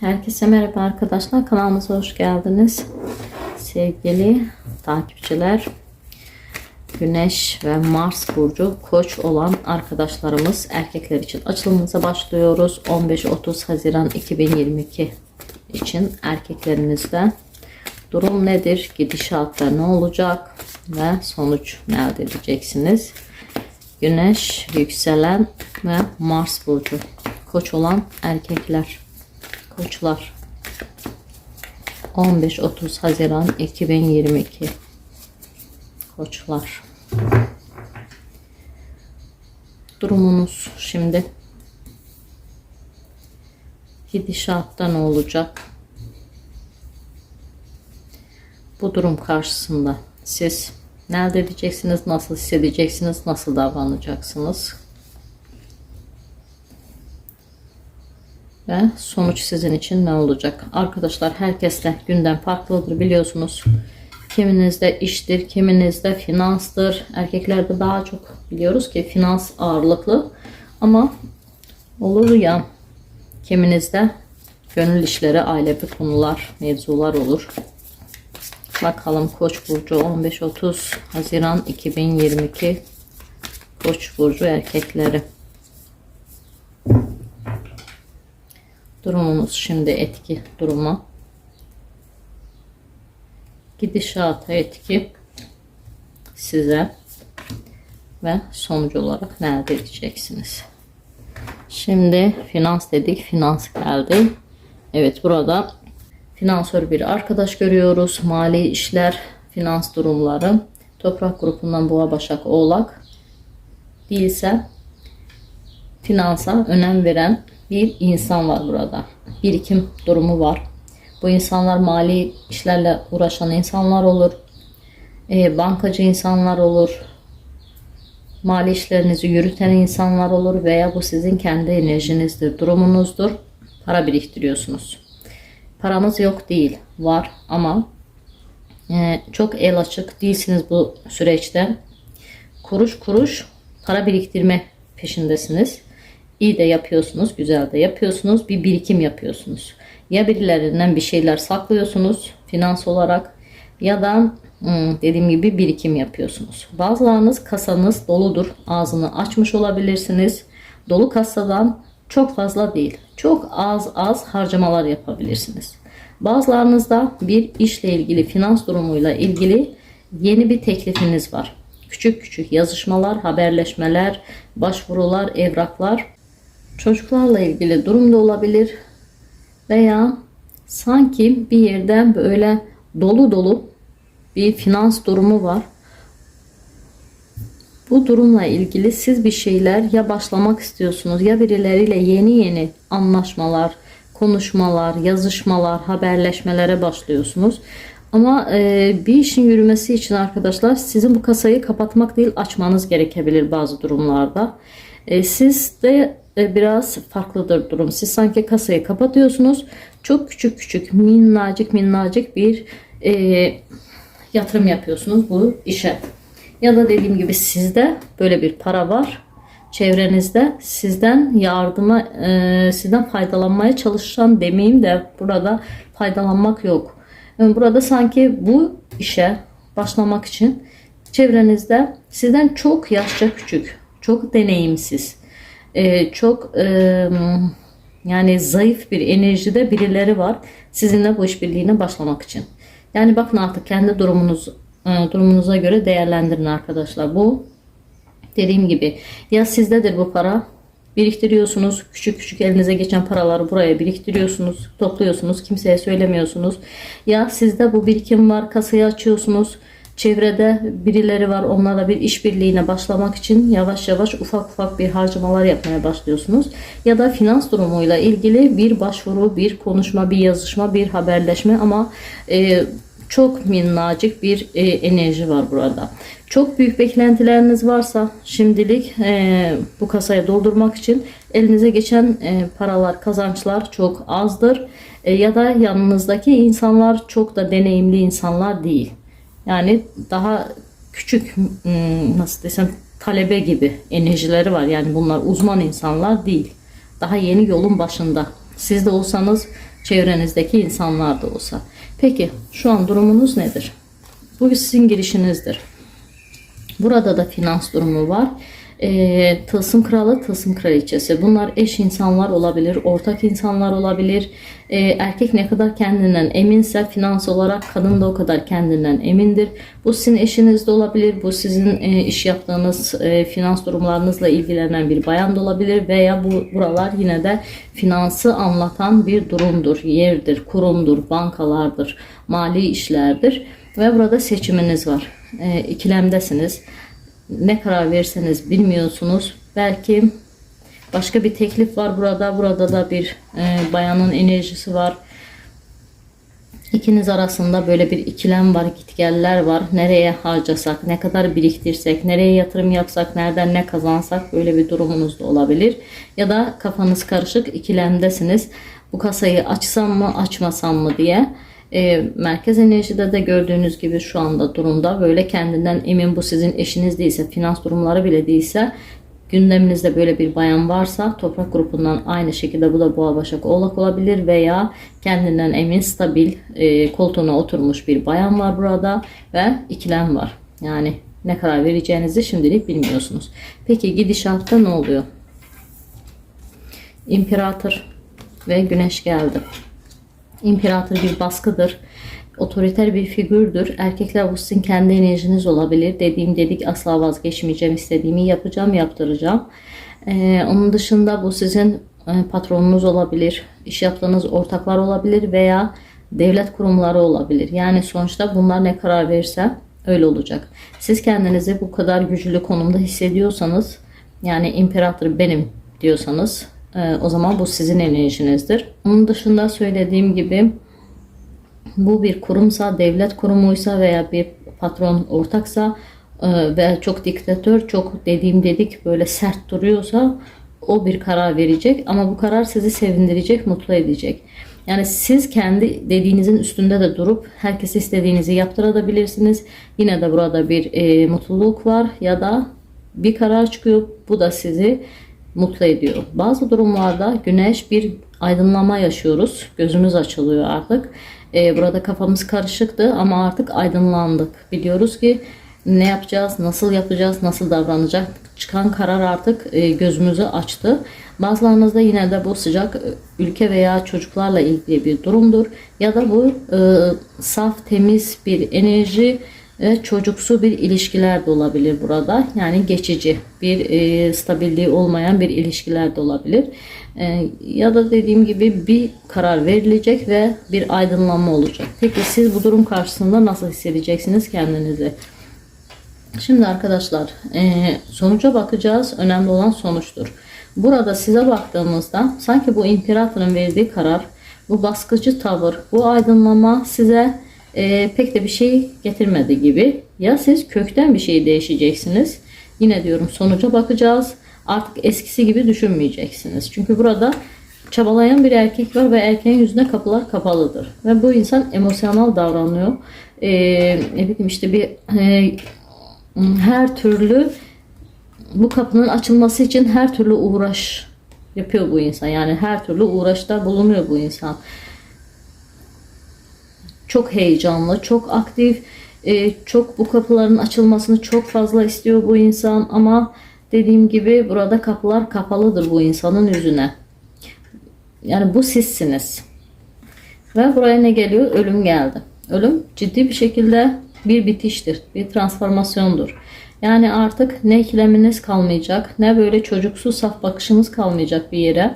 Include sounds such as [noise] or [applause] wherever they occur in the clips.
Herkese merhaba arkadaşlar. Kanalımıza hoş geldiniz. Sevgili takipçiler. Güneş ve Mars burcu koç olan arkadaşlarımız erkekler için açılımımıza başlıyoruz. 15-30 Haziran 2022 için erkeklerimizde durum nedir? Gidişatta ne olacak? Ve sonuç ne elde edeceksiniz? Güneş, yükselen ve Mars burcu koç olan erkekler. Koçlar 15-30 Haziran 2022 Koçlar Durumunuz şimdi Gidişatta ne olacak? Bu durum karşısında siz ne elde edeceksiniz? Nasıl hissedeceksiniz? Nasıl davranacaksınız? Ve sonuç sizin için ne olacak? Arkadaşlar herkeste gündem farklıdır biliyorsunuz. Kiminizde iştir, kiminizde finanstır. Erkeklerde daha çok biliyoruz ki finans ağırlıklı. Ama olur ya kiminizde gönül işleri, ailevi konular, mevzular olur. Bakalım Koç burcu 15-30 Haziran 2022 Koç burcu erkekleri. Durumumuz şimdi etki durumu. Gidişata etki size ve sonuç olarak ne elde edeceksiniz? Şimdi finans dedik. Finans geldi. Evet burada finansör bir arkadaş görüyoruz. Mali işler, finans durumları. Toprak grubundan boğa, başak, oğlak değilse finansa önem veren bir insan var burada. Birikim durumu var. Bu insanlar mali işlerle uğraşan insanlar olur. E, bankacı insanlar olur. Mali işlerinizi yürüten insanlar olur veya bu sizin kendi enerjinizdir, durumunuzdur. Para biriktiriyorsunuz. Paranız yok değil, var ama e, çok el açık değilsiniz bu süreçte. Kuruş kuruş para biriktirme peşindesiniz iyi de yapıyorsunuz, güzel de yapıyorsunuz, bir birikim yapıyorsunuz. Ya birilerinden bir şeyler saklıyorsunuz finans olarak ya da hmm, dediğim gibi birikim yapıyorsunuz. Bazılarınız kasanız doludur. Ağzını açmış olabilirsiniz. Dolu kasadan çok fazla değil. Çok az az harcamalar yapabilirsiniz. Bazılarınızda bir işle ilgili, finans durumuyla ilgili yeni bir teklifiniz var. Küçük küçük yazışmalar, haberleşmeler, başvurular, evraklar çocuklarla ilgili durum da olabilir veya sanki bir yerden böyle dolu dolu bir finans durumu var. Bu durumla ilgili siz bir şeyler ya başlamak istiyorsunuz ya birileriyle yeni yeni anlaşmalar, konuşmalar, yazışmalar, haberleşmelere başlıyorsunuz. Ama e, bir işin yürümesi için arkadaşlar sizin bu kasayı kapatmak değil açmanız gerekebilir bazı durumlarda. E, siz de biraz farklıdır durum. Siz sanki kasayı kapatıyorsunuz. Çok küçük küçük minnacık minnacık bir e, yatırım yapıyorsunuz bu işe. Ya da dediğim gibi sizde böyle bir para var. Çevrenizde sizden yardıma, e, sizden faydalanmaya çalışan demeyeyim de burada faydalanmak yok. Yani burada sanki bu işe başlamak için çevrenizde sizden çok yaşça küçük, çok deneyimsiz, e, çok e, yani zayıf bir enerjide birileri var sizinle bu işbirliğine başlamak için. Yani bakın artık kendi durumunuz e, durumunuza göre değerlendirin arkadaşlar. Bu dediğim gibi ya sizdedir bu para biriktiriyorsunuz. Küçük küçük elinize geçen paraları buraya biriktiriyorsunuz. Topluyorsunuz. Kimseye söylemiyorsunuz. Ya sizde bu birikim var. Kasayı açıyorsunuz çevrede birileri var onlarla bir işbirliğine başlamak için yavaş yavaş ufak ufak bir harcamalar yapmaya başlıyorsunuz. Ya da finans durumuyla ilgili bir başvuru, bir konuşma, bir yazışma, bir haberleşme ama e, çok minnacık bir e, enerji var burada. Çok büyük beklentileriniz varsa şimdilik e, bu kasaya doldurmak için elinize geçen e, paralar, kazançlar çok azdır. E, ya da yanınızdaki insanlar çok da deneyimli insanlar değil. Yani daha küçük hmm, nasıl desem talebe gibi enerjileri var. Yani bunlar uzman insanlar değil. Daha yeni yolun başında. Siz de olsanız Çevrenizdeki insanlar da olsa. Peki şu an durumunuz nedir? Bu sizin girişinizdir. Burada da finans durumu var. E, tılsım kralı, tılsım kraliçesi. Bunlar eş insanlar olabilir, ortak insanlar olabilir. E, erkek ne kadar kendinden eminse finans olarak kadın da o kadar kendinden emindir. Bu sizin eşiniz de olabilir. Bu sizin e, iş yaptığınız e, finans durumlarınızla ilgilenen bir bayan da olabilir. Veya bu buralar yine de finansı anlatan bir durumdur, yerdir, kurumdur, bankalardır, mali işlerdir. Ve burada seçiminiz var. E, ikilemdesiniz ne karar verseniz bilmiyorsunuz. Belki başka bir teklif var burada. Burada da bir e, bayanın enerjisi var. İkiniz arasında böyle bir ikilem var, gitgeller var. Nereye harcasak, ne kadar biriktirsek, nereye yatırım yapsak, nereden ne kazansak böyle bir durumunuz da olabilir. Ya da kafanız karışık, ikilemdesiniz. Bu kasayı açsam mı, açmasam mı diye. E, merkez enerjide de gördüğünüz gibi şu anda durumda böyle kendinden emin bu sizin eşiniz değilse, finans durumları bile değilse gündeminizde böyle bir bayan varsa toprak grubundan aynı şekilde bu da boğa başak oğlak olabilir veya kendinden emin stabil e, koltuğuna oturmuş bir bayan var burada ve ikilem var. Yani ne karar vereceğinizi şimdilik bilmiyorsunuz. Peki gidişatta ne oluyor? İmparator ve güneş geldi. İmparator bir baskıdır. Otoriter bir figürdür. Erkekler bu sizin kendi enerjiniz olabilir. Dediğim dedik asla vazgeçmeyeceğim. istediğimi yapacağım, yaptıracağım. Ee, onun dışında bu sizin e, patronunuz olabilir. iş yaptığınız ortaklar olabilir veya devlet kurumları olabilir. Yani sonuçta bunlar ne karar verirse öyle olacak. Siz kendinizi bu kadar güçlü konumda hissediyorsanız yani imparator benim diyorsanız o zaman bu sizin enerjinizdir. Onun dışında söylediğim gibi bu bir kurumsa, devlet kurumuysa veya bir patron ortaksa e, ve çok diktatör, çok dediğim dedik böyle sert duruyorsa o bir karar verecek ama bu karar sizi sevindirecek, mutlu edecek. Yani siz kendi dediğinizin üstünde de durup herkese istediğinizi yaptırabilirsiniz. Yine de burada bir e, mutluluk var ya da bir karar çıkıyor. Bu da sizi mutlu ediyor. Bazı durumlarda güneş bir aydınlama yaşıyoruz. Gözümüz açılıyor artık. Ee, burada kafamız karışıktı ama artık aydınlandık. Biliyoruz ki ne yapacağız, nasıl yapacağız, nasıl davranacak. Çıkan karar artık e, gözümüzü açtı. Bazılarınızda yine de bu sıcak ülke veya çocuklarla ilgili bir durumdur. Ya da bu e, saf, temiz bir enerji ve çocuksu bir ilişkiler de olabilir burada. Yani geçici bir e, stabilliği olmayan bir ilişkiler de olabilir. E, ya da dediğim gibi bir karar verilecek ve bir aydınlanma olacak. Peki siz bu durum karşısında nasıl hissedeceksiniz kendinizi? Şimdi arkadaşlar e, sonuca bakacağız. Önemli olan sonuçtur. Burada size baktığımızda sanki bu imparatorun verdiği karar, bu baskıcı tavır, bu aydınlama size e, pek de bir şey getirmedi gibi. Ya siz kökten bir şey değişeceksiniz. Yine diyorum sonuca bakacağız. Artık eskisi gibi düşünmeyeceksiniz. Çünkü burada çabalayan bir erkek var ve erkeğin yüzüne kapılar kapalıdır. Ve bu insan emosyonel davranıyor. E, ne bileyim işte bir e, her türlü bu kapının açılması için her türlü uğraş yapıyor bu insan. Yani her türlü uğraşta bulunuyor bu insan çok heyecanlı, çok aktif, e, çok bu kapıların açılmasını çok fazla istiyor bu insan ama dediğim gibi burada kapılar kapalıdır bu insanın yüzüne. Yani bu sizsiniz. Ve buraya ne geliyor? Ölüm geldi. Ölüm ciddi bir şekilde bir bitiştir, bir transformasyondur. Yani artık ne ikileminiz kalmayacak, ne böyle çocuksu saf bakışınız kalmayacak bir yere.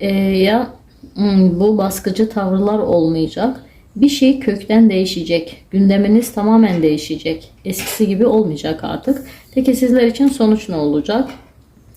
Ee, ya hmm, bu baskıcı tavırlar olmayacak. Bir şey kökten değişecek. Gündeminiz tamamen değişecek. Eskisi gibi olmayacak artık. Peki sizler için sonuç ne olacak?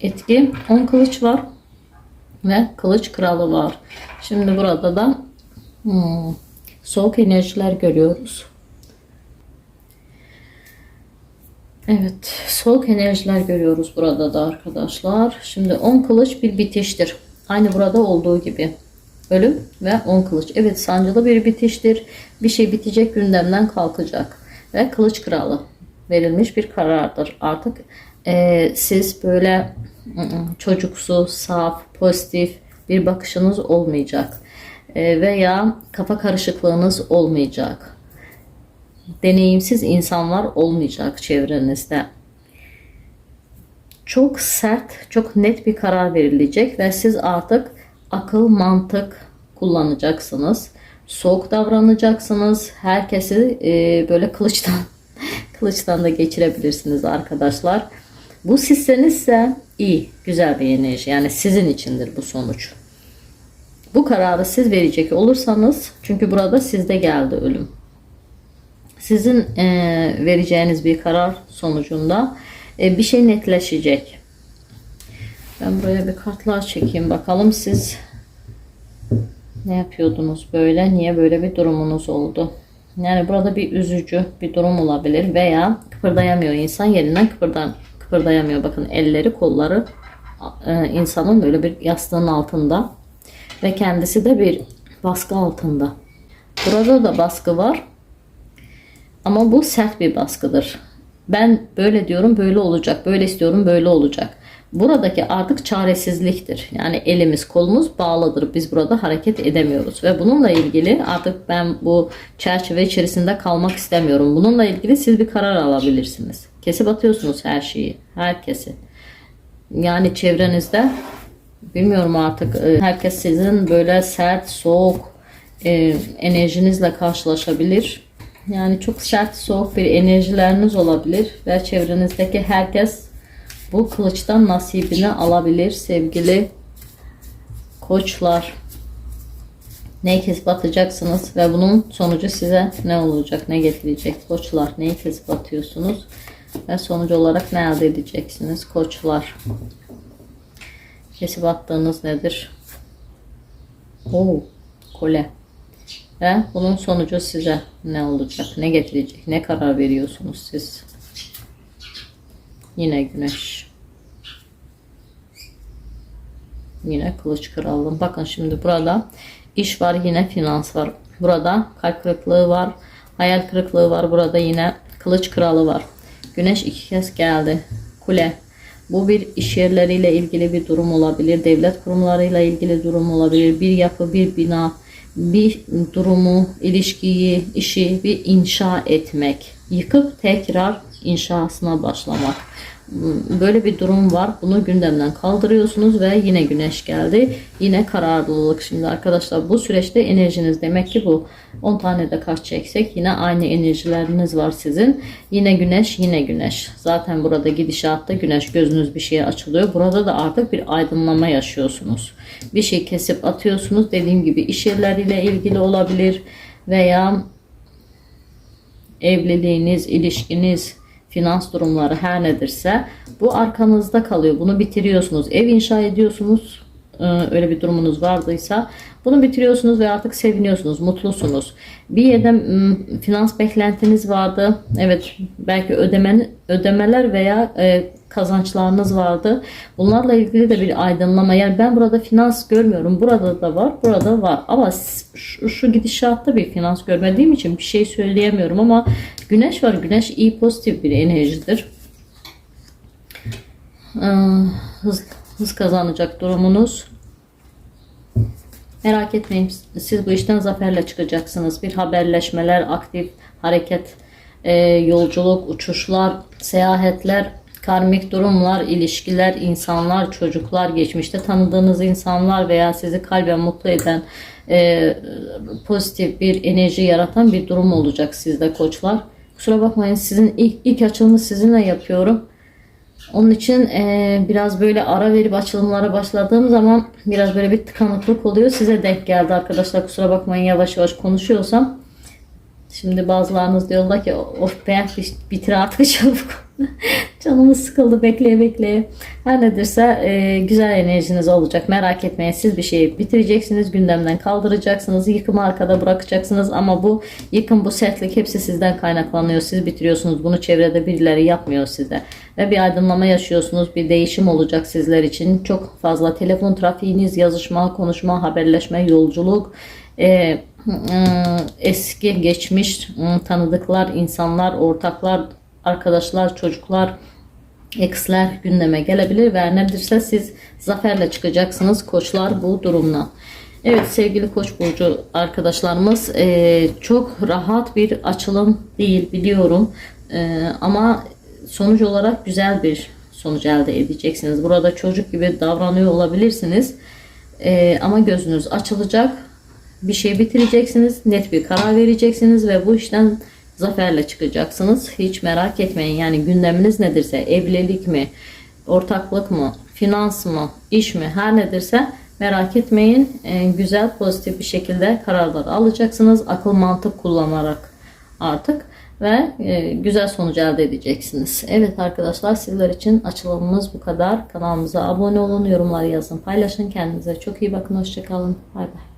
Etki 10 kılıç var ve kılıç kralı var. Şimdi burada da hmm, soğuk enerjiler görüyoruz. Evet, soğuk enerjiler görüyoruz burada da arkadaşlar. Şimdi 10 kılıç bir bitiştir. Aynı burada olduğu gibi ölüm ve on kılıç. Evet sancılı bir bitiştir. Bir şey bitecek gündemden kalkacak. Ve kılıç kralı verilmiş bir karardır. Artık e, siz böyle çocuksu, saf, pozitif bir bakışınız olmayacak. e, veya kafa karışıklığınız olmayacak. Deneyimsiz insanlar olmayacak çevrenizde. Çok sert, çok net bir karar verilecek ve siz artık akıl, mantık kullanacaksınız. Soğuk davranacaksınız. Herkesi e, böyle kılıçtan [laughs] kılıçtan da geçirebilirsiniz arkadaşlar. Bu sizsenizse iyi, güzel bir enerji. Yani sizin içindir bu sonuç. Bu kararı siz verecek olursanız çünkü burada sizde geldi ölüm. Sizin e, vereceğiniz bir karar sonucunda e, bir şey netleşecek. Ben buraya bir kartlar çekeyim bakalım siz ne yapıyordunuz böyle? Niye böyle bir durumunuz oldu? Yani burada bir üzücü bir durum olabilir veya kıpırdayamıyor insan yerinden kıpırdan, kıpırdayamıyor. Bakın elleri kolları e, insanın böyle bir yastığın altında ve kendisi de bir baskı altında. Burada da baskı var ama bu sert bir baskıdır. Ben böyle diyorum böyle olacak, böyle istiyorum böyle olacak. Buradaki artık çaresizliktir. Yani elimiz kolumuz bağlıdır. Biz burada hareket edemiyoruz. Ve bununla ilgili artık ben bu çerçeve içerisinde kalmak istemiyorum. Bununla ilgili siz bir karar alabilirsiniz. Kesip atıyorsunuz her şeyi. Herkesi. Yani çevrenizde bilmiyorum artık e, herkes sizin böyle sert, soğuk e, enerjinizle karşılaşabilir. Yani çok sert, soğuk bir enerjileriniz olabilir ve çevrenizdeki herkes bu kılıçtan nasibini alabilir sevgili koçlar. Neyi kesip atacaksınız ve bunun sonucu size ne olacak, ne getirecek koçlar? Neyi kesip atıyorsunuz ve sonuç olarak ne elde edeceksiniz koçlar? Kesip attığınız nedir? Oo, kole. Ve bunun sonucu size ne olacak, ne getirecek, ne karar veriyorsunuz siz? Yine güneş. Yine kılıç krallığım. Bakın şimdi burada iş var yine finans var. Burada kalp kırıklığı var. Hayal kırıklığı var. Burada yine kılıç kralı var. Güneş iki kez geldi. Kule. Bu bir iş yerleriyle ilgili bir durum olabilir. Devlet kurumlarıyla ilgili durum olabilir. Bir yapı, bir bina, bir durumu, ilişkiyi, işi bir inşa etmek. Yıkıp tekrar inşasına başlamak. Böyle bir durum var. Bunu gündemden kaldırıyorsunuz ve yine güneş geldi. Yine kararlılık. Şimdi arkadaşlar bu süreçte enerjiniz demek ki bu. 10 tane de kart çeksek yine aynı enerjileriniz var sizin. Yine güneş yine güneş. Zaten burada gidişatta güneş gözünüz bir şeye açılıyor. Burada da artık bir aydınlama yaşıyorsunuz. Bir şey kesip atıyorsunuz. Dediğim gibi iş yerleriyle ilgili olabilir veya evliliğiniz, ilişkiniz, finans durumları her nedirse bu arkanızda kalıyor. Bunu bitiriyorsunuz. Ev inşa ediyorsunuz. Ee, öyle bir durumunuz vardıysa bunu bitiriyorsunuz ve artık seviniyorsunuz, mutlusunuz. Bir yerde finans beklentiniz vardı. Evet, belki ödemen, ödemeler veya e, kazançlarınız vardı. Bunlarla ilgili de bir aydınlama. Yani ben burada finans görmüyorum. Burada da var, burada var. Ama şu, şu gidişatta bir finans görmediğim için bir şey söyleyemiyorum ama güneş var. Güneş iyi pozitif bir enerjidir. Ee, hız, hız kazanacak durumunuz. Merak etmeyin. Siz bu işten zaferle çıkacaksınız. Bir haberleşmeler, aktif hareket, e, yolculuk, uçuşlar, seyahatler, karmik durumlar, ilişkiler, insanlar, çocuklar, geçmişte tanıdığınız insanlar veya sizi kalben mutlu eden e, pozitif bir enerji yaratan bir durum olacak sizde koçlar. Kusura bakmayın sizin ilk, ilk açılımı sizinle yapıyorum. Onun için e, biraz böyle ara verip açılımlara başladığım zaman biraz böyle bir tıkanıklık oluyor. Size denk geldi arkadaşlar. Kusura bakmayın yavaş yavaş konuşuyorsam. Şimdi bazılarınız diyorlar ki of be bitir artık çabuk. [laughs] Canımız sıkıldı bekleye bekleye. Her nedirse e, güzel enerjiniz olacak. Merak etmeyin siz bir şeyi bitireceksiniz. Gündemden kaldıracaksınız. Yıkımı arkada bırakacaksınız. Ama bu yıkım bu sertlik hepsi sizden kaynaklanıyor. Siz bitiriyorsunuz. Bunu çevrede birileri yapmıyor size. Ve bir aydınlama yaşıyorsunuz. Bir değişim olacak sizler için. Çok fazla telefon trafiğiniz, yazışma, konuşma, haberleşme, yolculuk, e, eski geçmiş tanıdıklar, insanlar, ortaklar, arkadaşlar, çocuklar, eksler gündeme gelebilir ve nedirse siz zaferle çıkacaksınız koçlar bu durumdan. Evet sevgili Koç burcu arkadaşlarımız eee, çok rahat bir açılım değil biliyorum Eee, ama sonuç olarak güzel bir sonuç elde edeceksiniz. Burada çocuk gibi davranıyor olabilirsiniz Eee, ama gözünüz açılacak bir şey bitireceksiniz net bir karar vereceksiniz ve bu işten zaferle çıkacaksınız. Hiç merak etmeyin yani gündeminiz nedirse evlilik mi ortaklık mı, finans mı, iş mi her nedirse merak etmeyin. Ee, güzel, pozitif bir şekilde kararlar alacaksınız. Akıl mantık kullanarak artık ve e, güzel sonuç elde edeceksiniz. Evet arkadaşlar sizler için açılımımız bu kadar. Kanalımıza abone olun, yorumlar yazın, paylaşın. Kendinize çok iyi bakın. Hoşçakalın. Bay bay.